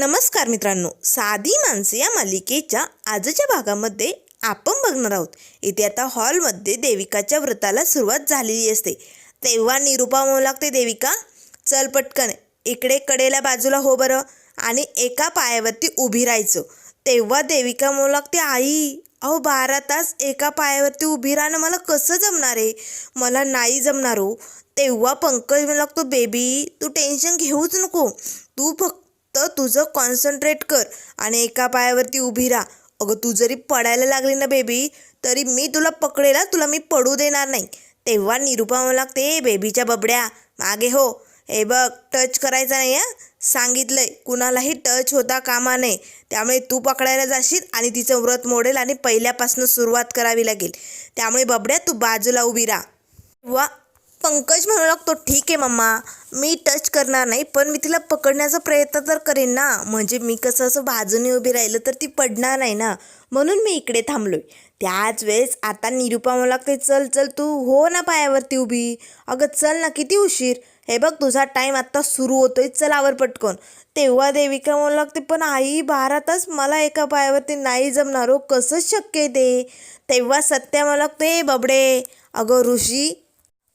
नमस्कार मित्रांनो साधी माणसे या मालिकेच्या आजच्या भागामध्ये आपण बघणार आहोत. इथे आता हॉलमध्ये देविकाच्या व्रताला सुरुवात झालेली असते. तेव्हा निरूपा म्हणू लागते देविका चल पटकन इकडे कडेला बाजूला हो बरं आणि एका पायावरती उभी राहायचं. तेव्हा देविका म्हणू लागते आई अहो बारा तास एका पायावरती उभी राहणं मला कसं जमणार आहे? मला नाही जमणार हो. तेव्हा पंकज म्हणू लागतो बेबी तू टेन्शन घेऊच नको. तू फक्त तर तुझं कॉन्सन्ट्रेट कर आणि एका पायावरती उभी राहा. अगं तू जरी पडायला लागली ना बेबी तरी मी तुला पकडेला तुला मी पडू देणार नाही. तेव्हा निरूपा म्हणू लागते बेबीच्या बबड्या मागे हो. हे बघ टच करायचा नाही आहे सांगितलंय. कुणालाही टच होता कामा नये. त्यामुळे तू पकडायला जाशील आणि तिचं व्रत मोडेल आणि पहिल्यापासून सुरुवात करावी लागेल. त्यामुळे बबड्या तू बाजूला उभी राहा. वा पंकज म्हणू लागतो ठीक आहे मम्मा मी टच करणार नाही पण मी तिला पकडण्याचा प्रयत्न तर करेन ना. म्हणजे मी कसं असं बाजूने उभी राहिलं तर ती पडणार नाही ना. म्हणून मी इकडे थांबलोय. त्याच वेळेस आता निरूपा म्हणू लागते चल चल तू हो ना पायावरती उभी. अगं चल ना किती उशीर. हे बघ तुझा टाईम आत्ता सुरू होतोय. चलावर पटकन. तेव्हा देविका म्हणू लागते पण आई बारा तास मला एका पायावरती नाही जमणार हो. कसं शक्य आहे ते? तेव्हा सत्या म्हणू लागते बबडे. अगं ऋषी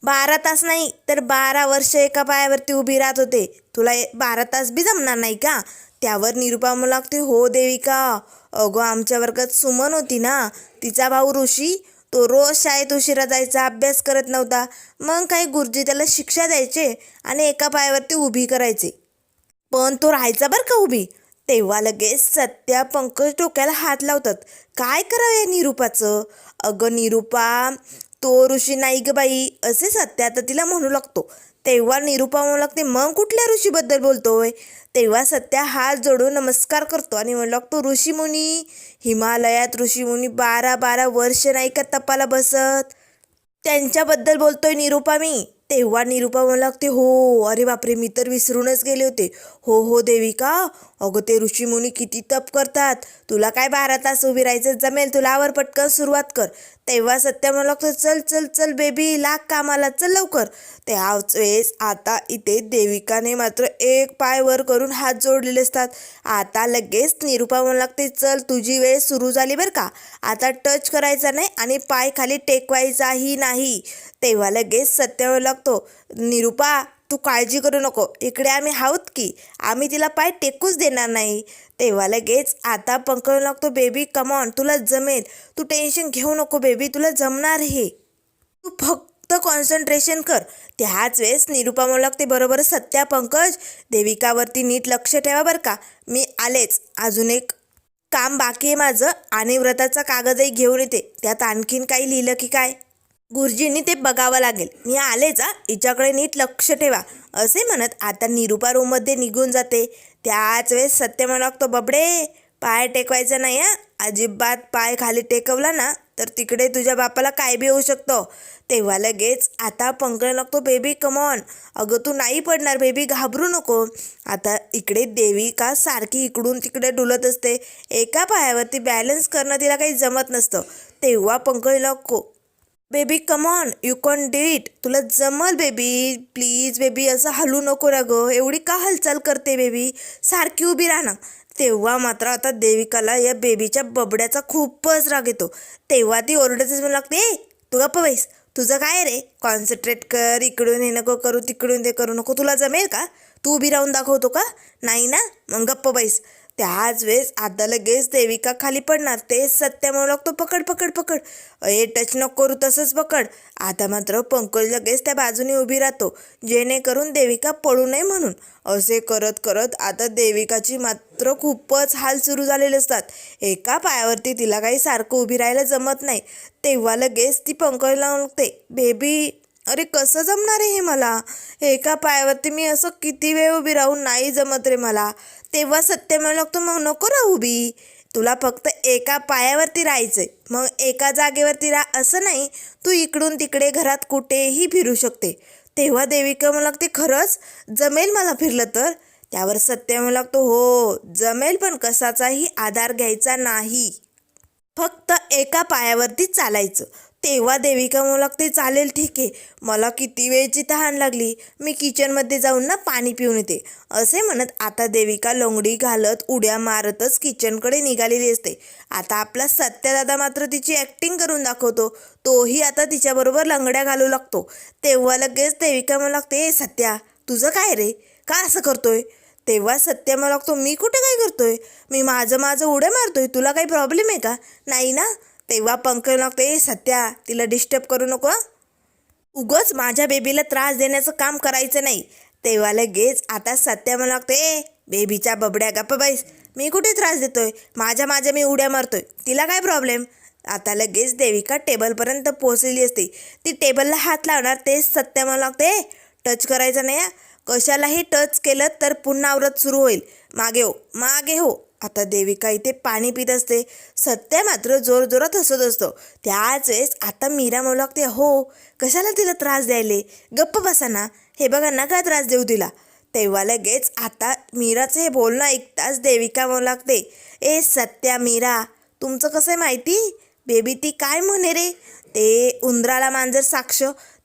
बारा तास नाही तर बारा वर्ष एका पायावरती उभी राहत होते. तुला ए- बारा तास बी जमणार नाही का? त्यावर निरुपा म्हणू लागते हो देविका अगं आमच्या वर्गात सुमन होती ना तिचा भाऊ ऋषी तो रोज शाळेत उशिरा जायचा अभ्यास करत नव्हता. मग काही गुरुजी त्याला शिक्षा द्यायचे आणि एका पायावरती उभी करायचे. पण तो राहायचा बरं का उभी? तेव्हा लगेच सत्या पंकज डोक्याला हात लावतात. काय करावं या निरूपाचं? अगं निरूपा तो ऋषी नाही ग बाई. असे सत्या आता तिला म्हणू लागतो. तेव्हा निरूपा म्हणू लागते मग कुठल्या ऋषीबद्दल बोलतोय? तेव्हा सत्या हात जोडून नमस्कार करतो आणि म्हणू लागतो ऋषीमुनी हिमालयात ऋषीमुनी बारा बारा वर्ष नाही का तपाला बसत? त्यांच्याबद्दल बोलतोय निरूपा मी. तेव्हा निरूपा म्हणू लागते हो अरे बापरे मी तर विसरूनच गेले होते. हो हो देविका. अगं ते ऋषीमुनी किती तप करतात. तुला काय बारा तास उभी राहायचं जमेल तुला आवर पटकन सुरुवात कर. तेव्हा सत्य म्हणू लागतो चल चल चल बेबी लाग कामाला चल लवकर. त्याच वेळेस आता इथे देविकाने मात्र एक पाय वर करून हात जोडलेले असतात. आता लगेच निरूपा म्हणू लागते चल तुझी वेळ सुरू झाली बरं का? आता टच करायचा नाही आणि पाय खाली टेकवायचाही नाही. तेव्हा लगेच सत्य म्हणू लागतो निरूपा तू काळजी करू नको. इकडे आम्ही आहोत की? आम्ही तिला पाय टेकूच देणार नाही. तेव्हा लगेच आता पंकज लागतो बेबी कमॉन तुला जमेल. तू टेन्शन घेऊ नको बेबी तुला जमणार हे. तू फक्त कॉन्सन्ट्रेशन कर. त्याच वेळेस निरुपा म्हणू लागते बरोबर सत्या पंकज. देविकावरती नीट लक्ष ठेवा बरं का. मी आलेच. अजून एक काम बाकी आहे माझं. आणि व्रताचा कागदही घेऊन येते. त्यात आणखीन काही लिहिलं की काय? गुरुजींनी ते बघावं लागेल. मी आलेच हा. हिच्याकडे नीट लक्ष ठेवा. असे म्हणत आता निरुपा रूममध्ये निघून जाते. त्याच वेळेस सत्य म्हणू लागतो बबडे पाय टेकवायचा नाही हा. अजिबात पाय खाली टेकवला ना तर तिकडे तुझ्या बापाला काय बी होऊ शकतं. तेव्हा लगेच आता पंकज लागतो बेबी कमॉन अगं तू नाही पडणार बेबी घाबरू नको. आता इकडे देवी का सारखी इकडून तिकडे डुलत असते. एका पायावरती बॅलन्स करणं तिला काही जमत नसतं. तेव्हा पंकज नको baby come on you can do it तुला जमल बेबी प्लीज बेबी असं हलू नको ना गं. एवढी का हालचाल करते बेबी सारखी उभी राहा ना. तेव्हा मात्र आता देविकाला या बेबीच्या बबड्याचा खूपच राग येतो. तेव्हा ती ओरडतच म्हणू लागते ए तू गप्प बैस. तुझं काय रे? कॉन्सन्ट्रेट कर. इकडून हे नको करू तिकडून ते करू नको. तुला जमेल का? तू उभी राहून दाखवतो का? नाही ना? मग गप्प बैस. त्याच वेळेस आता लगेच देविका खाली पडणार. तेच सत्य म्हणू लागतो पकड पकड पकड. ए टच नको करू तसंच पकड. आता मात्र पंकज लगेच त्या बाजूने उभी राहतो. जेणेकरून देविका पडू नये म्हणून. असे करत करत आता देविकाची मात्र खूपच हाल सुरू झालेले असतात. एका पायावरती तिला काही सारखं उभी राहायला जमत नाही. तेव्हा लगेच ती पंकजला लागते बेबी अरे कसं जमणार आहे हे मला? एका पायावरती मी असं किती वेळ उभी राहून नाही जमत रे मला. तेव्हा सत्य म्हणू लागतो मग नको राहू उभी तुला फक्त एका पायावरती राहायचंय. मग एका जागेवरती राहा असं नाही. तू इकडून तिकडे घरात कुठेही फिरू शकते. तेव्हा देविका म्हणू लागते खरंच जमेल मला फिरलं तर? त्यावर सत्य म्हणू लागतो हो जमेल पण कसाचाही आधार घ्यायचा नाही. फक्त एका पायावरती चालायचं. तेव्हा देविका म्हणू लागते चालेल ठीक आहे. मला किती वेळची तहान लागली? मी किचनमध्ये जाऊन ना पाणी पिऊन येते. असे म्हणत आता देविका लोंगडी घालत उड्या मारतच किचनकडे निघालेली असते. आता आपला सत्यदादा मात्र तिची ॲक्टिंग करून दाखवतो. तोही आता तिच्याबरोबर लंगड्या घालू लागतो. तेव्हा लगेच देविका मला लागते "ए सत्या तुझं काय रे? का असं करतोय? तेव्हा सत्य मला लागतो मी कुठे काय करतोय? मी माझं माझं उड्या मारतोय. तुला काही प्रॉब्लेम आहे का? नाही ना. तेव्हा पंकज लागतो. ए सत्या तिला डिस्टर्ब करू नको हं." उगच माझ्या बेबीला त्रास देण्याचं काम करायचं नाही. तेव्हा लगेच आता सत्या मला लागतो ए बेबीच्या बबड्या गप्प बाईस मी कुठे त्रास देतोय? माझ्या माझ्या मी उड्या मारतोय. तिला काय प्रॉब्लेम आता लगेच देविका टेबलपर्यंत पोहोचलेली असते. ती टेबलला हात लावणार तेच सत्य मला लागते टच करायचं नाही कशालाही टच केलं तर पुन्हा आवरत सुरू होईल. मागे हो मागे हो. आता देविका इथे पाणी पित असते. सत्य मात्र जोरजोरात हसत असतो. त्याच वेळेस आता मीरा म्हणू लागते हो कशाला तिला त्रास द्यायले? गप्प बसा ना. हे बघा ना का त्रास देऊ तिला. तेव्हा लगेच आता मीराचं हे बोलणं ऐकताच देविका म्हणू लागते ए सत्या मीरा तुमचं कसं आहे माहिती? बेबी ती काय म्हणे रे? ते उंदराला मांजर साक्ष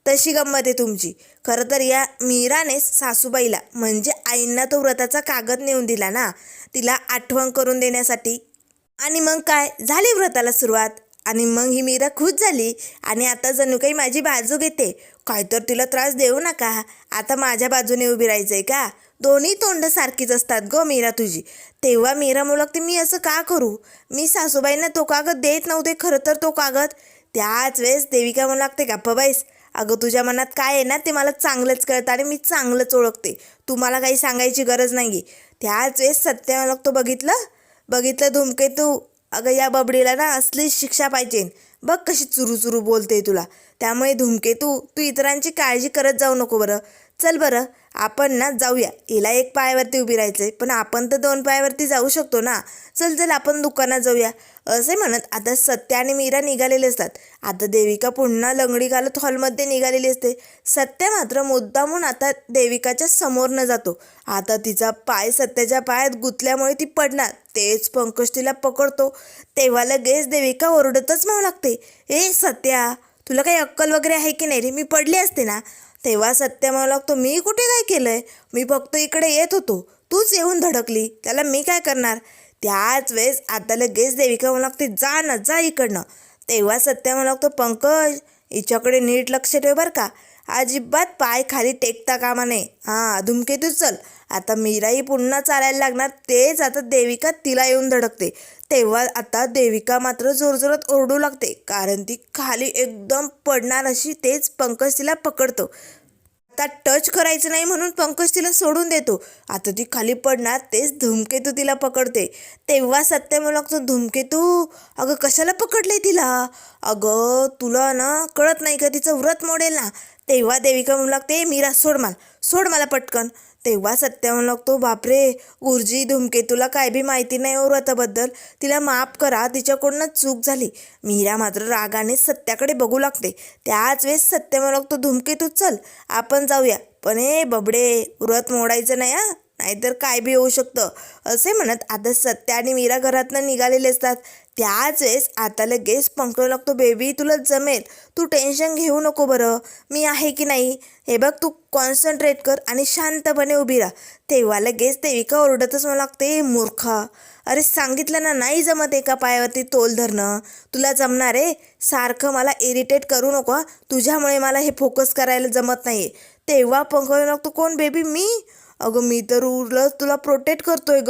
तशी गंमत आहे तुमची. खरं तर या मीराने सासूबाईला म्हणजे आईंना तो व्रताचा कागद नेऊन दिला ना. तिला आठवण करून देण्यासाठी. आणि मग काय? झाली व्रताला सुरुवात. आणि मग ही मीरा खुश झाली. आणि आता जणू काही माझी बाजू घेते. काय तर तिला त्रास देऊ नका. आता माझ्या बाजूने उभी राहायचंय का? दोन्ही तोंड सारखीच असतात ग मीरा तुझी. तेव्हा मीरा मुलगते लागते मी असं का करू? मी सासूबाईंना तो कागद देत नव्हते खरं तर तो कागद. त्याच वेळेस देविका म्हणू लागते का बाईस अगं तुझ्या मनात काय आहे ना ते मला चांगलंच कळतं आणि मी चांगलंच ओळखते. तुम्हाला काही सांगायची गरज नाही त्याच वेळेस सत्य तो बघितलं? बघितलं धुमकेतू अगं या बबडीला ना असलीच शिक्षा पाहिजे. बघ कशी चुरू चुरू बोलते तुला. त्यामुळे धुमकेतू तू इतरांची काळजी करत जाऊ नको बरं. चल बरं आपण ना जाऊया. हिला एक पायावरती उभी राहायचंय पण आपण तर दोन पायावरती जाऊ शकतो ना. चल चल आपण दुकानात जाऊया. असे म्हणत आता सत्या आणि मीरा निघालेले असतात. आता देविका पुन्हा लंगडी घालत हॉलमध्ये निघालेली असते. सत्य मात्र मुद्दामून आता देविकाच्या समोर न जातो. आता तिचा पाय सत्याच्या पायात गुंतल्यामुळे ती पडणार. तेच पंकज तिला पकडतो. तेव्हा लगेच देविका ओरडतच म्हणू लागते. ए सत्या तुला काही अक्कल वगैरे आहे की नाही रे? मी पडली असते ना? तेव्हा सत्य म्हणू लागतो मी कुठे काय केलंय? मी फक्त इकडे येत होतो. तूच येऊन धडकली. त्याला मी काय करणार? त्याच वेळेस आता लगेच देविका म्हणू लागते जा ना जा इकडनं. तेव्हा सत्य म्हणू लागतो पंकज हिच्याकडे नीट लक्ष ठेव बरं का. अजिबात पाय खाली टेकता कामा नये. हां धुमकेतू चल. आता मीराही पुन्हा चालायला लागणार तेच आता देविका तिला येऊन धडकते. तेव्हा आता देविका मात्र जोरजोरात ओरडू लागते कारण ती खाली एकदम पडणार अशी तेच पंकज तिला पकडतो. आता टच करायचं नाही म्हणून पंकज तिला सोडून देतो. आता ती खाली पडणार तेच धुमकेतू तिला पकडते. तेव्हा सत्य लागतो धुमकेतू अगं कशाला पकडले तिला? अगं तुला ना कळत नाही का तिचं व्रत मोडेल ना? तेव्हा देविका म्हणू लागते मीरा सोड मला सोड मला पटकन. तेव्हा सत्य लागतो. बापरे गुरुजी धुमकेतूला काय बी माहिती नाही हो व्रताबद्दल. तिला माफ करा तिच्याकडूनच चूक झाली. मीरा मात्र रागाने सत्याकडे बघू लागते. त्याच वेळेस सत्य म्हणू लागतो धुमकेतू चल आपण जाऊया. पण हे बबडे व्रत मोडायचं नाही हा. नाहीतर काय बी होऊ शकतं. असे म्हणत आता सत्या आणि मीरा घरातनं निघालेले असतात. त्याच वेळेस आता लगेच पंकज लागतो बेबी तुला जमेल. तू टेन्शन घेऊ नको बरं. मी आहे की नाही? हे बघ तू कॉन्सन्ट्रेट कर आणि शांतपणे उभी राहा. तेव्हा लगेच देविका ओरडतच मला लागते "ए, मूर्खा. अरे सांगितलं ना नाही जमत एका पायावरती तोल धरणं. तुला जमणार आहे? सारखं मला इरिटेट करू नको तुझ्यामुळे मला हे फोकस करायला जमत नाही तेव्हा पंकज लागतो कोण बेबी मी? अगं मी तर उरलं तुला प्रोटेक्ट करतोय ग.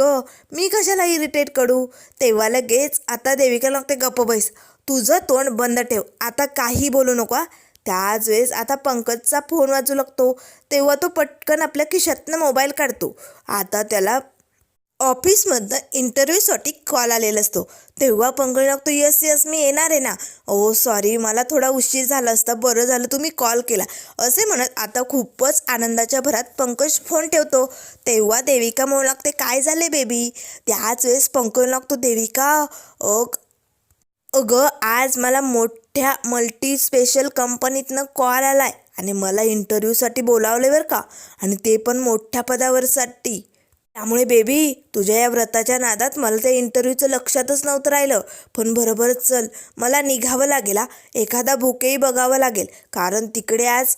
मी कशाला इरिटेट करू? तेव्हा लगेच आता देविका लागते गप्प बैस. तुझं तोंड बंद ठेव. आता काही बोलू नको त्याच वेळेस आता पंकजचा फोन वाजू लागतो. तेव्हा तो पटकन आपल्या खिशातनं मोबाईल काढतो. आता त्याला ऑफिसमधनं इंटरव्ह्यूसाठी कॉल आलेला असतो. तेव्हा पंकज लागतो यस यस मी येणार आहे ना. ओ सॉरी मला थोडा उशीर झाला असता. बरं झालं तुम्ही कॉल केला. असे म्हणत आता खूपच आनंदाच्या भरात पंकज फोन ठेवतो. तेव्हा देविका म्हणू लागते काय झाले बेबी? त्याच वेळेस पंकज लागतो देविका अग अगं आज मला मोठ्या मल्टी स्पेशल कंपनीतनं कॉल आलाय आणि मला इंटरव्ह्यूसाठी बोलावले बरं का आणि ते पण मोठ्या पदावरसाठी. त्यामुळे बेबी तुझ्या या व्रताच्या नादात मला त्या इंटरव्ह्यूचं लक्षातच नव्हतं राहिलं. पण बरोबर चल मला निघावं लागेल हा. एखादा बुकेही बघावं लागेल. कारण तिकडे आज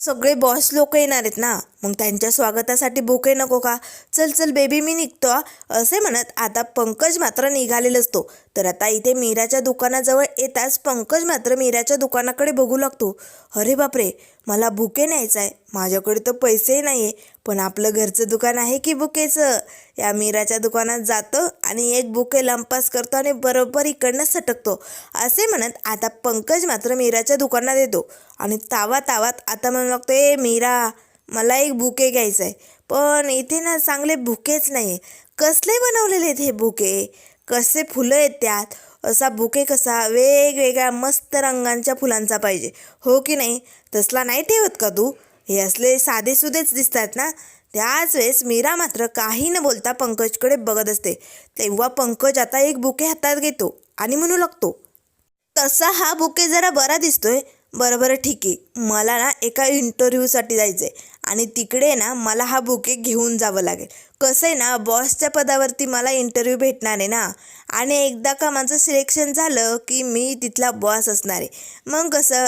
सगळे बॉस लोक येणार आहेत ना. मग त्यांच्या स्वागतासाठी बुके नको का? चल चल बेबी मी निघतो असे म्हणत आता पंकज मात्र निघालेला असतो तर आता इथे मीराच्या दुकानाजवळ येताच पंकज मात्र मीराच्या दुकानाकडे बघू लागतो. अरे बापरे मला बुके न्यायचं आहे माझ्याकडे तर पैसेही नाही आहे पण आपलं घरचं दुकान आहे की बुकेचं या मीराच्या दुकानात जातो आणि एक बुके लंपास करतो आणि बरोबर इकडनं सटकतो. असे म्हणत आता पंकज मात्र मीराच्या दुकानात येतो. आणि तावा तावात आता म्हणू लागतो ए मीरा मला एक बुके घ्यायचं आहे पण इथे ना चांगले बुकेच नाही आहे कसले बनवलेले आहेत हे बुके कसे फुलं आहेत त्यात? असा बुके कसा वेगवेगळ्या मस्त रंगांच्या फुलांचा पाहिजे. हो की नाही? तसला नाही ठेवत का तू? हे असले साधेसुधेच दिसतात ना? त्याच वेळेस मीरा मात्र काही न बोलता पंकजकडे बघत असते. तेव्हा पंकज आता एक बुके हातात घेतो आणि म्हणू लागतो तसा हा बुके जरा बरा दिसतोय. बरं बरं ठीक आहे. मला ना एका इंटरव्ह्यूसाठी जायचं आहे आणि तिकडे ना मला हा बुके घेऊन जावं लागेल. कसं आहे ना बॉसच्या पदावरती मला इंटरव्ह्यू भेटणार आहे ना. आणि एकदा का माझं सिलेक्शन झालं की मी तिथला बॉस असणार आहे. मग कसं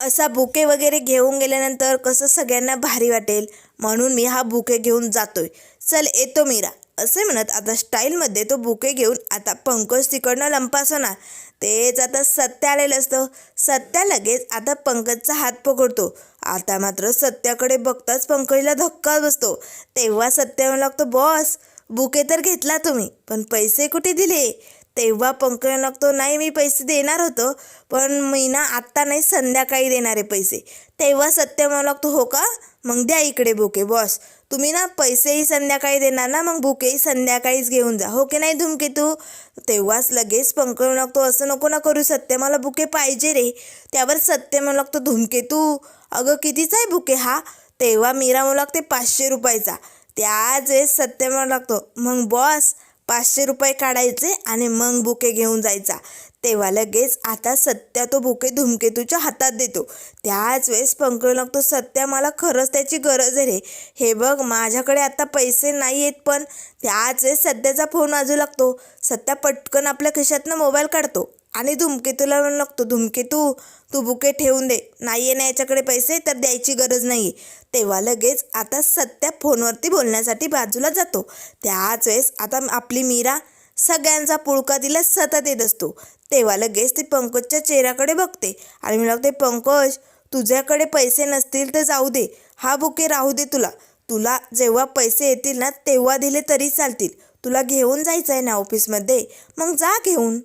असा बुके वगैरे घेऊन गेल्यानंतर कसं सगळ्यांना भारी वाटेल म्हणून मी हा बुके घेऊन जातोय. चल येतो मीरा. असे म्हणत आता स्टाईलमध्ये तो बुके घेऊन आता पंकज तिकडनं लंपास होणार. तेच आता सत्य आलेलं असतं. सत्या लगेच आता पंकजचा हात पकडतो. आता मात्र सत्याकडे बघताच पंकजला धक्का बसतो. तेव्हा सत्या म्हणू लागतो बॉस बुके तर घेतला तुम्ही पण पैसे कुठे दिले? तेव्हा पंकज लागतो नाही मी पैसे देणार होतो पण मी ना आत्ता नाही संध्याकाळी देणारे पैसे. तेव्हा सत्य म्हणू लागतो हो का? मग द्या इकडे बुके बॉस. तुम्ही ना पैसेही संध्याकाळी देणार ना मग बुकेही संध्याकाळीच घेऊन जा. हो की नाही धुमके तू? तेव्हाच लगेच पंकज म्हणू लागतो असं नको ना करू सत्य मला बुके पाहिजे रे. त्यावर सत्य म्हणू लागतो धुमके तू अगं कितीचा आहे बुके हा. तेव्हा मीरा म्हणू लागते पाचशे रुपयाचा. त्याच वेळेस सत्य म्हणू लागतो मग बॉस पाचशे रुपये काढायचे आणि मग बुके घेऊन जायचा. तेव्हा लगेच आता सत्या तो बुके धुमकेतूच्या हातात देतो. त्याच वेळेस पंकज लागतो सत्या मला खरंच त्याची गरज आहे रे. हे बघ माझ्याकडे आता पैसे नाही आहेत पण त्याच वेळेस सध्याचा फोन वाजू लागतो. सत्या पटकन आपल्या खिशातनं मोबाईल काढतो. आणि धुमकेतूला म्हणू लागतो धुमकेतू तू बुके ठेवून दे. नाही आहे ना याच्याकडे पैसे तर द्यायची गरज नाही तेव्हा लगेच आता सत्या फोनवरती बोलण्यासाठी बाजूला जातो. त्याच वेळेस आता आपली मीरा सगळ्यांचा पुळका तिला सतत येत असतो. तेव्हा लगेच ती पंकजच्या चेहऱ्याकडे बघते आणि मी लागते पंकज तुझ्याकडे पैसे नसतील तर जाऊ दे. हा बुके राहू दे तुला. तुला जेव्हा पैसे येतील ना तेव्हा दिले तरी चालतील. तुला घेऊन जायचं आहे ना ऑफिसमध्ये मग जा घेऊन.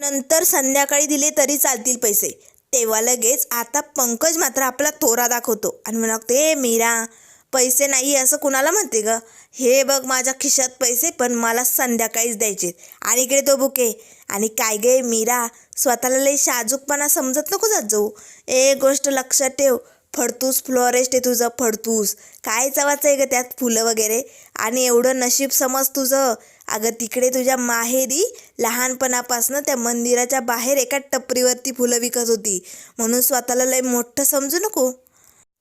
नंतर संध्याकाळी दिले तरी चालतील पैसे. तेव्हा लगेच आता पंकज मात्र आपला तोरा दाखवतो आणि म्हणू लागते मीरा पैसे नाही असं कुणाला म्हणते ग? हे बघ माझ्या खिशात पैसे पण मला संध्याकाळीच द्यायचे आणि इकडे तो बुके. आणि काय गे मीरा स्वतःला लई शाजूकपणा समजत नको जात जाऊ. एक गोष्ट लक्षात ठेव फडतूस फ्लोरेस्ट आहे तुझं फडतूस. काय चवाचं आहे ग त्यात फुलं वगैरे? आणि एवढं नशीब समज तुझं. अगं तिकडे तुझ्या माहेरी लहानपणापासनं त्या मंदिराच्या बाहेर एका टपरीवरती फुलं विकत होती. म्हणून स्वतःला लय मोठं समजू नको.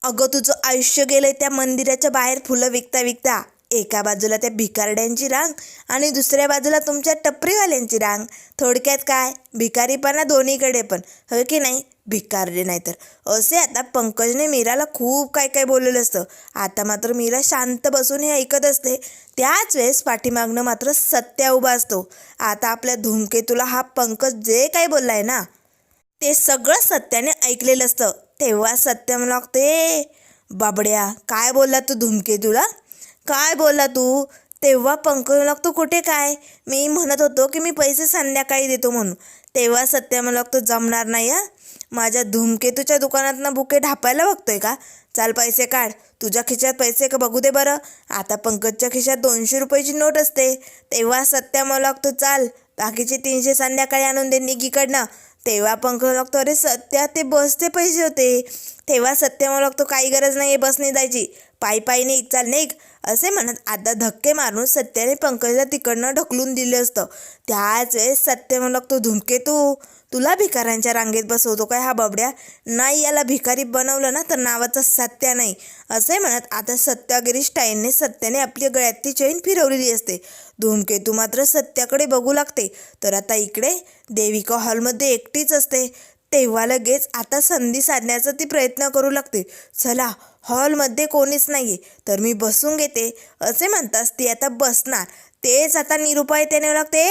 अगं तुझं आयुष्य गेलंय त्या मंदिराच्या बाहेर फुलं विकता विकता. एका बाजूला त्या भिकारड्यांची रांग आणि दुसऱ्या बाजूला तुमच्या टपरीवाल्यांची रांग. थोडक्यात काय? भिकारीपणा दोन्हीकडे पण. हो की नाही? भिकारले नाही तर असे आता पंकजने मीराला खूप काय काय बोललेलं असतं. आता मात्र मीरा शांत बसून हे ऐकत असते. त्याच वेळेस पाठीमागनं मात्र सत्या उभा असतो. आता आपल्या धूमकेतूला हा पंकज जे काही बोललाय ना ते सगळं सत्याने ऐकलेलं असतं. तेव्हा सत्य मला लागते बाबड्या काय बोलला तू धुमकेतूला? काय बोलला तू? तेव्हा पंकज लागतो कुठे काय? मी म्हणत होतो की मी पैसे संध्याकाळी देतो म्हणून. तेव्हा सत्य मला लागतो जमणार नाही हा? माझ्या धूमकेतूच्या दुकानातनं बुके ढापायला बघतोय का? चाल पैसे काढ. तुझ्या खिशात पैसे का बघू दे बरं. आता पंकजच्या खिशात दोनशे रुपयाची नोट असते. तेव्हा सत्या मला लागतो चाल. बाकीचे तीनशे संध्याकाळी आणून दे निगीकडनं. तेव्हा पंकज लागतो अरे सत्या ते बसचे पैसे होते. तेव्हा सत्य मला लागतो काही गरज नाही आहे बसने जायची. पायी पायी नाही चाल नाही असे म्हणत आता धक्के मारून सत्याने पंकजला तिकडनं ढकलून दिले असतं. त्याच वेळेस सत्य म्हणू लागतो धुमकेतू तुला भिकाऱ्यांच्या रांगेत बसवतो काय हा बबड्या? नाही याला भिकारी बनवलं ना तर नावाचा सत्या नाही. असे म्हणत आता सत्यागिरी टाईनने सत्याने आपली गळ्यातली चैन फिरवलेली असते. धूमकेतू मात्र सत्याकडे बघू लागते. तर आता इकडे देविका हॉलमध्ये एकटीच असते. तेव्हा लगेच आता संधी साधण्याचा ती प्रयत्न करू लागते. चला हॉलमध्ये कोणीच नाही आहे तर मी बसून घेते. असे म्हणतास ती आता बसणार. तेच आता निरुपा येते नाही लागते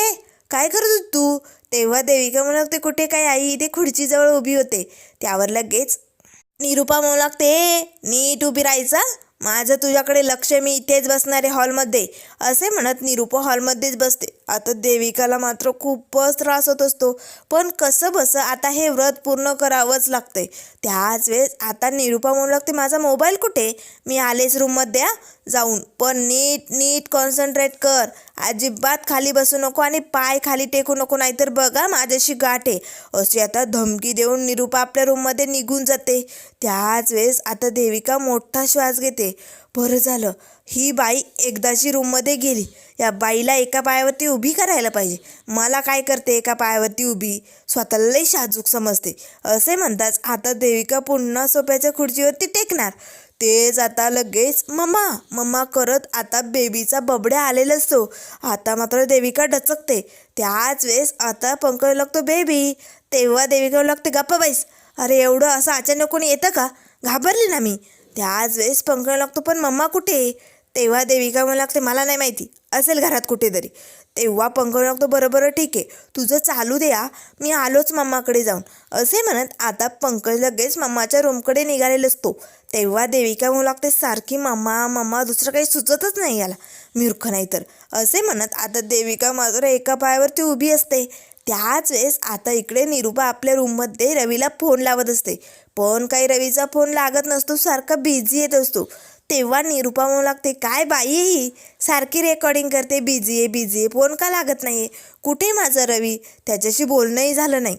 काय करत तू? तेव्हा देविका म्हणू लागते कुठे काय आई? इथे खुर्चीजवळ उभी होते. त्यावर लगेच निरुपा म्हणू लागते नीट उभी राहायचं. माझं तुझ्याकडे लक्ष मी इथेच बसणार आहे हॉलमध्ये. असे म्हणत निरुपा हॉलमध्येच बसते. आता देविकाला मात्र खूपच त्रास होत असतो. पण कसं बसं आता हे व्रत पूर्ण करावंच लागतंय. त्याच वेळेस आता निरुपा म्हणू लागते माझा मोबाईल कुठे? मी आलेच रूममध्ये जाऊन. पण नीट नीट कॉन्सन्ट्रेट कर. अजिबात खाली बसू नको आणि पाय खाली टेकू नको नाहीतर बघा माझ्याशी गाठ आहे. अशी आता धमकी देऊन निरुपा आपल्या रूममध्ये निघून जाते. त्याच वेळेस आता देविका मोठा श्वास घेते. बरं झालं. ही बाई एकदाची रूममध्ये गेली. या बाईला एका पायावरती उभी करायला पाहिजे. मला काय करते एका पायावरती उभी? स्वतःला लई शाजूक समजते. असे म्हणताच आता देविका पुन्हा सोप्याच्या खुर्चीवरती टेकणार. तेच आता लगेच मम्मा मम्मा करत आता बेबीचा बबड्या आलेला असतो आता मात्र देविका डचकते. त्याच वेळेस आता पंकज लागतो बेबी तेव्हा देविका लागते गप्पा बाईस. अरे एवढं असं अचानक कोणी येतं का? घाबरली ना मी. त्याच वेळेस पंकज लागतो पण मम्मा कुठे? तेव्हा देविका मला लागते मला नाही माहिती असेल घरात कुठेतरी. तेव्हा पंकज लागतो बरं बरं ठीक आहे तुझं चालू द्या मी आलोच मम्माकडे जाऊन. असे म्हणत आता पंकज लगेच मम्माच्या रूमकडे निघालेला असतो. तेव्हा देविका म्हणू लागते सारखी मम्मा मम्मा दुसरं काही सुचतच नाही याला मूर्ख नाही तर. असे म्हणत आता देविका मात्र एका पायावरती उभी असते. त्याच वेळेस आता इकडे निरुपा आपल्या रूममध्ये रवीला फोन लावत असते. पण काही रवीचा फोन लागत नसतो सारखा बिझी येत असतो. तेव्हा निरुपा म्हणू लागते काय बाई? आहे ही सारखी रेकॉर्डिंग करते बिझी आहे बिझी आहे. फोन का लागत नाही कुठे माझा रवी? त्याच्याशी बोलणंही झालं नाही.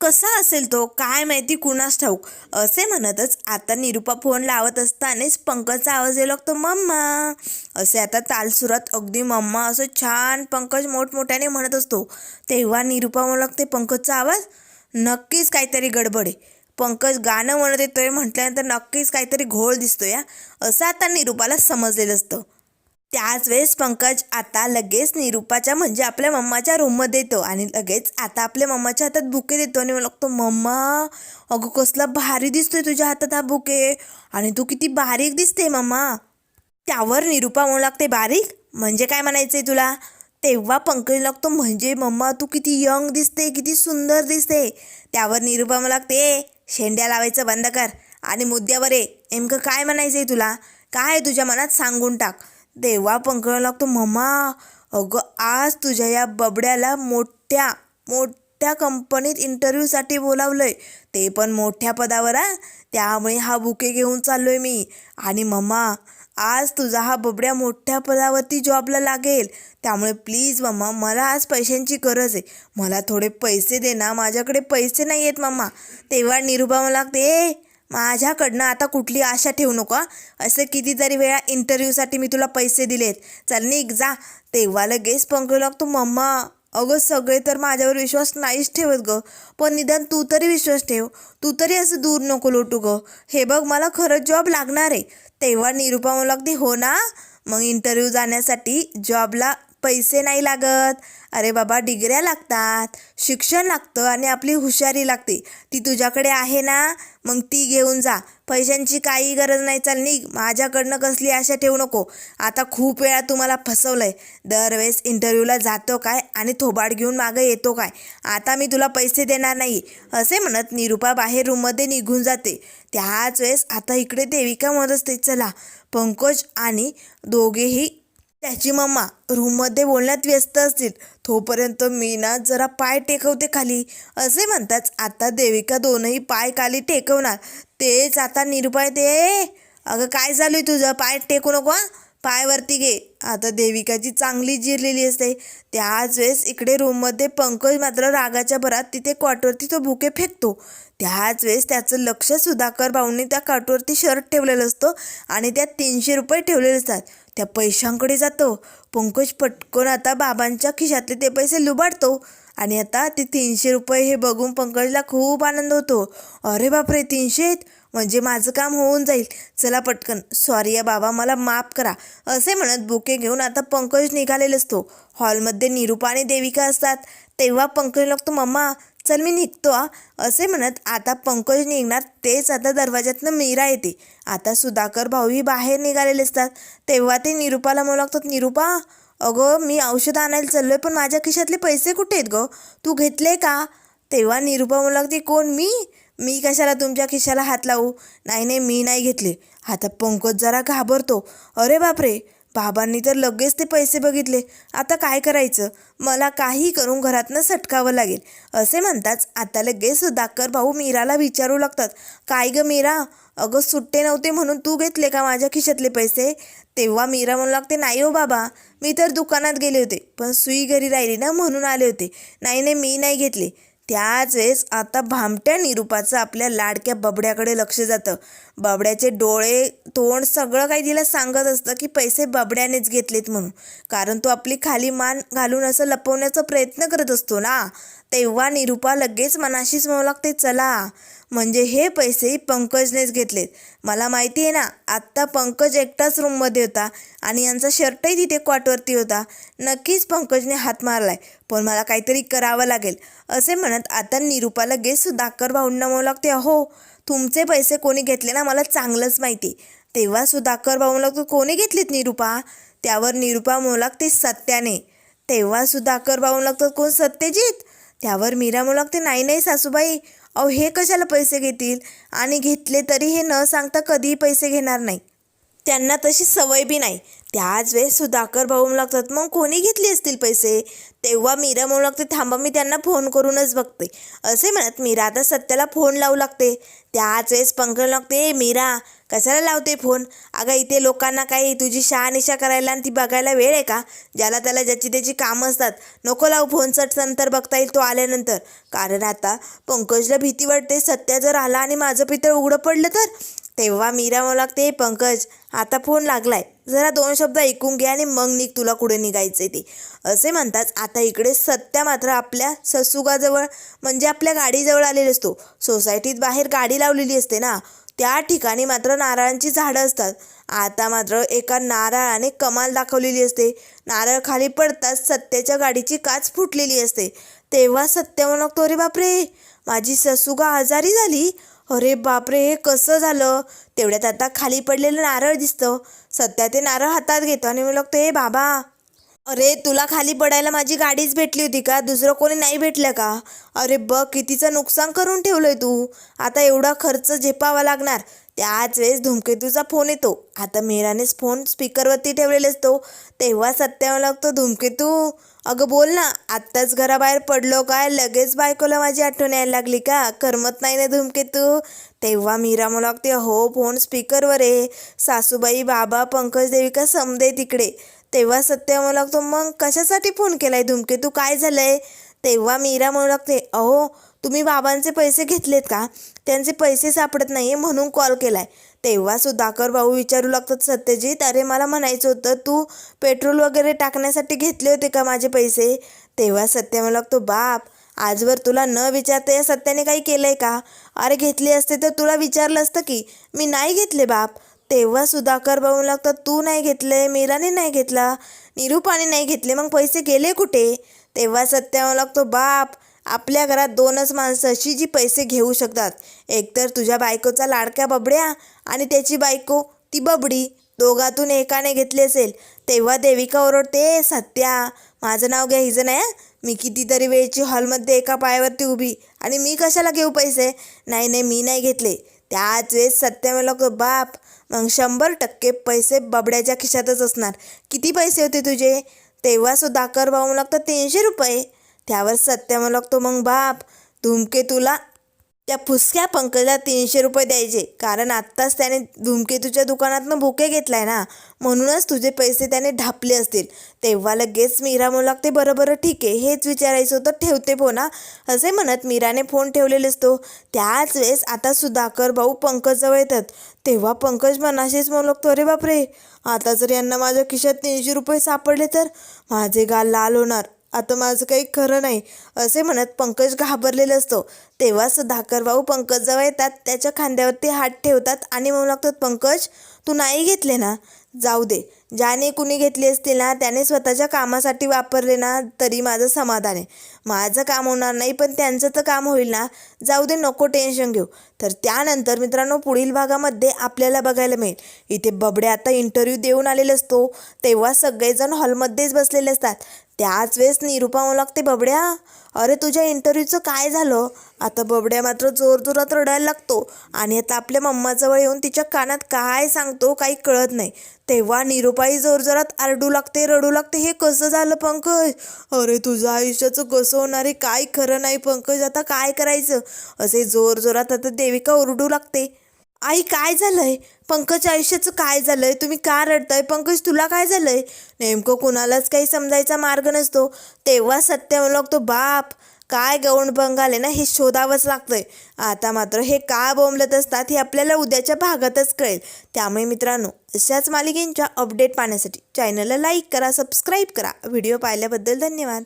कसा असेल तो? काय माहिती कुणास ठाऊक. असे म्हणतच आता निरुपा फोन लावत असतानाच पंकजचा आवाज येऊ लागतो मम्मा. असे आता तालसुरात अगदी मम्मा असं छान पंकज मोठमोठ्याने म्हणत असतो. तेव्हा निरुपा म्हणू लागते पंकजचा आवाज? नक्कीच काहीतरी गडबड आहे. पंकज गाणं म्हणत येतोय म्हटल्यानंतर नक्कीच काहीतरी घोळ दिसतो या असं आता निरूपाला समजलेलं असतं. त्याच वेळेस पंकज आता लगेच निरुपाच्या म्हणजे आपल्या मम्माच्या रूममध्ये येतो आणि लगेच आता आपल्या मम्माच्या हातात बुके देतो आणि मला लागतो मम्मा अगं कसला भारी दिसतोय तुझ्या हातात हा बुके. आणि तू किती बारीक दिसते मम्मा. त्यावर निरुपा म्हणू लागते बारीक? म्हणजे काय म्हणायचं आहे तुला? तेव्हा पंकज लागतो म्हणजे मम्मा तू किती यंग दिसते किती सुंदर दिसते. त्यावर निरुपा म्हणू लागते शेंड्या लावायचं बंद कर. आणि मुद्द्यावर ये. नेमकं काय म्हणायचं आहे तुला? काय आहे तुझ्या मनात? सांगून टाक. देवा पंकज लागतो. मम्मा अगं आज तुझ्या या बबड्याला मोठ्या मोठ्या कंपनीत इंटरव्ह्यूसाठी बोलावलंय. ते पण मोठ्या पदावर आ त्यामुळे हा बुके घेऊन चाललो आहे मी. आणि मम्मा आज तुझा हा बबड्या मोठ्या पदावरती जॉबला लागेल. त्यामुळे प्लीज मम्मा मला आज पैशांची गरज आहे. मला थोडे पैसे दे ना माझ्याकडे पैसे नाही आहेत मम्मा तेव्हा निरुपा मला लागते माझ्याकडनं आता कुठली आशा ठेवू नका असं कितीतरी वेळा इंटरव्ह्यूसाठी मी तुला पैसे दिलेत. चल निघ जा. तेव्हा लगेच पंकज लागतो मम्मा अगं सगळे तर माझ्यावर विश्वास नाहीच ठेवत ग. पण निदान तू तरी विश्वास ठेव. तू तरी असं दूर नको लोटू ग. हे बघ मला खरंच जॉब लागणार आहे. तेव्हा निरुपा म्हणू हो ना? मग इंटरव्ह्यू जाण्यासाठी जॉबला पैसे नाही लागत. अरे बाबा डिग्र्या लागतात शिक्षण लागतं आणि आपली हुशारी लागते. ती तुझ्याकडे आहे ना? मग ती घेऊन जा. पैशांची काही गरज नाही. चाल निघ. माझ्याकडनं कसली आशा ठेवू नको. आता खूप वेळा तुम्हाला फसवलंय. दरवेळेस इंटरव्ह्यूला जातो काय आणि थोबाड घेऊन मागं येतो काय? आता मी तुला पैसे देणार नाही. असे म्हणत निरुपा बाहेर रूममध्ये निघून जाते. त्याच वेळेस आता इकडे देविका म्हणत असते चला पंकज आणि दोघेही त्याची मम्मा रूममध्ये बोलण्यात व्यस्त असतील. तोपर्यंत मी ना जरा पाय टेकवते खाली. असे म्हणताच आता देविका दोनही पाय खाली टेकवणार. तेच आता निरुपाय ते अगं काय चालू आहे तुझं? पाय टेकू नको पाय वरती घे. आता देविकाची चांगली जिरलेली असते. त्याच वेळेस इकडे रूममध्ये पंकज मात्र रागाच्या भरात तिथे कॉटवरती तो भुके फेकतो. त्याच वेळेस त्याचं लक्ष सुधाकर भाऊंनी त्या कॉटवरती शर्ट ठेवलेलं असतो आणि त्यात तीनशे रुपये ठेवलेले असतात. त्या पैशांकडे जातो. पंकज पटकन आता बाबांच्या खिशातले ते पैसे लुबाडतो. आणि आता ते तीनशे रुपये हे बघून पंकजला खूप आनंद होतो. अरे बापरे तीनशे? आहेत म्हणजे माझं काम होऊन जाईल. चला पटकन. सॉरी या बाबा मला माफ करा. असे म्हणत बुके घेऊन आता पंकज निघालेला असतो. हॉलमध्ये निरूपा आणि देविका असतात. तेव्हा पंकज लागतो मम्मा चल मी निघतो आ असे म्हणत आता पंकज निघणार. तेच आता दरवाज्यातनं मीरा येते. आता सुधाकर भाऊही बाहेर निघालेले असतात. तेव्हा ते निरूपाला म्हणू लागतात निरूपा अगं मी औषध आणायला चाललो आहे पण माझ्या खिशातले पैसे कुठे आहेत गं? तू घेतले का? तेव्हा निरूपा म्हणू लागते कोण मी? मी कशाला तुमच्या खिशाला हात लावू? नाही नाही मी नाही घेतले. आता पंकज जरा घाबरतो. अरे बापरे! बाबांनी तर लगेच ते पैसे बघितले. आता काय करायचं? मला काही करून घरातनं सटकावं लागेल. असे म्हणताच आता लगेच सुधाकर भाऊ मीराला विचारू लागतात. काय गं मीरा? अगं सुट्टे नव्हते म्हणून तू घेतले का माझ्या खिशातले पैसे? तेव्हा मीरा म्हणू लागते नाही हो बाबा मी तर दुकानात गेले होते पण सुई घरी राहिली ना म्हणून आले होते. नाही नाही मी नाही घेतले. त्याच वेळेस आता भामट्या निरूपाचं आपल्या लाडक्या बबड्याकडे लक्ष जातं. बबड्याचे डोळे तोंड सगळं काही तिला सांगत असतं की पैसे बबड्यानेच घेतलेत म्हणून. कारण तो आपली खाली मान घालून असं लपवण्याचा प्रयत्न करत असतो ना. तेव्हा निरूपा लगेच मनाशीच म्हणू लागते चला म्हणजे हे पैसे पंकजनेच घेतलेत. मला माहिती आहे ना आत्ता पंकज एकटाच रूममध्ये होता आणि यांचा शर्टही तिथे क्वाटवरती होता. नक्कीच पंकजने हात मारलाय पण मला काहीतरी करावं लागेल. असे म्हणत आता निरुपा लगेच सुधाकर भाऊंना म्हणू लागते अहो तुमचे पैसे कोणी घेतले ना मला चांगलंच माहिती. तेव्हा सुधाकर भाऊ लागतो कोणी घेतलेत निरूपा? त्यावर निरूपा म्हणू लागते सत्याने. तेव्हा सुधाकर भाऊ लागतात कोण सत्यजित? त्यावर मीरा म्हणू लागते नाही नाही सासूबाई. अहो हे कशाला पैसे घेतील? आणि घेतले तरी हे न सांगता कधीही पैसे घेणार नाही. त्यांना तशी सवय बी नाही. त्याच वेळेस सुधाकर भाऊ लागतात. मग कोणी घेतले असतील पैसे? तेव्हा मीरा म्हणू लागते थांबा मी त्यांना फोन करूनच बघते. असे म्हणत मीरा आता सत्याला फोन लावू लागते. त्याच वेळेस पंकज लागते मीरा कशाला लावते फोन अगं इथे लोकांना काही तुझी शहानिशा करायला आणि ती बघायला वेळ आहे का? ज्याला त्याला ज्याची त्याची कामं असतात. नको लावू फोन सटसनंतर नंतर बघता येईल तो आल्यानंतर. कारण आता पंकजला भीती वाटते. सत्या जर आला आणि माझं पितळ उघडं पडलं तर? तेव्हा मीरा मला लागते पंकज आता फोन लागलाय. जरा दोन शब्द ऐकून घे आणि मग निघ तुला कुठे निघायचंय ते. असे म्हणताच आता इकडे सत्या मात्र आपल्या ससुगाजवळ म्हणजे आपल्या गाडीजवळ आलेला असतो. सोसायटीत बाहेर गाडी लावलेली असते ना त्या ठिकाणी मात्र नारळांची झाडं असतात. आता मात्र एका नारळाने कमाल दाखवलेली असते. नारळ खाली पडताच सत्याच्या गाडीची काच फुटलेली असते. तेव्हा सत्य म्हणतो रे बापरे माझी ससुगा आजारी झाली. अरे बापरे हे कसं झालं? तेवढ्यात आता खाली पडलेलं नारळ दिसतं. सध्या ते नारळ हातात घेतो आणि मी लागतो हे बाबा अरे तुला खाली पडायला माझी गाडीच भेटली होती का? दुसरं कोणी नाही भेटलं का? अरे बघ कितीचं नुकसान करून ठेवलंय तू. आता एवढा खर्च झेपावा लागणार. त्याच वेळेस धूमकेतूचा फोन येतो. आता मीरानेच फोन स्पीकरवरती ठेवलेला असतो. तेव्हा सत्यावर लागतो धूमकेतू अगं बोल ना आत्ताच घराबाहेर पडलो काय? लगेच बायकोला माझी आठवण यायला लागली का? करमत नाही ना धूमकेतू? तेव्हा मीरा मला लागते हो फोन स्पीकरवर आहे. सासूबाई बाबा पंकज देविका समदे तिकडे. तेव्हा सत्या म्हणू लागतो मग कशासाठी फोन केलाय धूमकेतू काय झालंय? तेव्हा मीरा म्हणू लागते अहो तुम्ही बाबांचे पैसे घेतलेत का? त्यांचे पैसे सापडत नाही म्हणून कॉल केलाय. तेव्हा सुधाकर भाऊ विचारू लागतात सत्यजित अरे मला म्हणायचं होतं तू पेट्रोल वगैरे टाकण्यासाठी घेतले होते का माझे पैसे? तेव्हा सत्य म्हणू लागतो बाप आजवर तुला न विचारता या सत्याने काही केलंय का? अरे घेतले असते तर तुला विचारलं असतं की? मी नाही घेतले बाप. तेव्हा सुधाकर भाऊ लागतात तू नाही घेतले मीराने नाही घेतला निरूपाने नाही घेतले मग पैसे गेले कुठे? तेव्हा सत्यावर लागतो बाप आपल्या घरात दोनच माणसं अशी जी पैसे घेऊ शकतात. एकतर तुझ्या बायकोचा लाडक्या बबड्या आणि त्याची बायको ती बबडी. दोघातून एकाने घेतली असेल तेव्हा देविका ओरडते सत्या माझं नाव घ्या हिचं नाही मी कितीतरी वेळची हॉलमध्ये एका पायावरती उभी आणि मी कशाला घेऊ पैसे? नाही नाही मी नाही घेतले. त्याच वेळेस सत्य मला बाप. मग शंभर टक्के पैसे बबड्याच्या खिशातच असणार. किती पैसे होते तुझे? तेव्हा कर भाऊ लागतं तीनशे रुपये. त्यावर सत्य तो मग बाप धुमके तुला त्या फुसक्या पंकजला तीनशे रुपये द्यायचे. कारण आत्ताच त्याने धूमकेतूच्या दुकानातनं भुके घेतलाय ना. म्हणूनच तुझे पैसे त्याने ढापले असतील. तेव्हा लगेच मीरा म्हणू लागते बरं बरं ठीक आहे. हेच विचारायचं होतं ठेवते फोन हा असे म्हणत मीराने फोन ठेवलेले असतो. त्याच वेळेस आता सुधाकर भाऊ पंकजजवळ येतात. तेव्हा पंकज मनाशीच म्हणू लागतो अरे बापरे! आता जर यांना माझ्या खिशात तीनशे रुपये सापडले तर माझे गाल लाल होणार. आता माझं काही खरं नाही असे म्हणत पंकज घाबरलेला असतो. तेव्हा सुधाकर भाऊ पंकजजवळ येतात त्याच्या खांद्यावरती हात ठेवतात आणि म्हणू लागतात पंकज तू नाही घेतले ना? जाऊ दे. ज्याने कुणी घेतली असतील ना त्याने स्वतःच्या कामासाठी वापरले ना तरी माझं समाधान आहे. माझं काम होणार नाही पण त्यांचं तर काम होईल ना? जाऊ दे नको टेन्शन घेऊ. तर त्यानंतर मित्रांनो पुढील भागामध्ये आपल्याला बघायला मिळेल. इथे बबडे आता इंटरव्ह्यू देऊन आलेला असतो. तेव्हा सगळेजण हॉलमध्येच बसलेले असतात. त्याच वेळेस निरूपा म्हणू लागते बबड्या अरे तुझ्या इंटरव्ह्यूचं काय झालं? आता बबड्या मात्र जोरजोरात रडायला लागतो आणि आता आपल्या मम्माजवळ येऊन तिच्या कानात काय सांगतो काही कळत नाही. तेव्हा निरूपाही जोरजोरात आरडू लागते रडू लागते हे कसं झालं पंकज? अरे तुझं आयुष्याचं कसं होणार आहे? काय खरं नाही पंकज? आता काय करायचं? असे जोरजोरात आता देविका ओरडू लागते. आई काय झालंय? पंकजच्या आयुष्याचं काय झालंय? तुम्ही का रडताय? पंकज तुला काय झालंय? नेमकं कुणालाच काही समजायचा मार्ग नसतो. तेव्हा सत्य म्हणू लागतो बाप काय गौण बंगाल आहे ना हे शोधावंच लागतंय. आता मात्र हे का बोंबलत असतात हे आपल्याला उद्याच्या भागातच कळेल. त्यामुळे मित्रांनो अशाच मालिकेंच्या अपडेट पाहण्यासाठी चॅनलला लाईक करा सबस्क्राईब करा. व्हिडिओ पाहिल्याबद्दल धन्यवाद.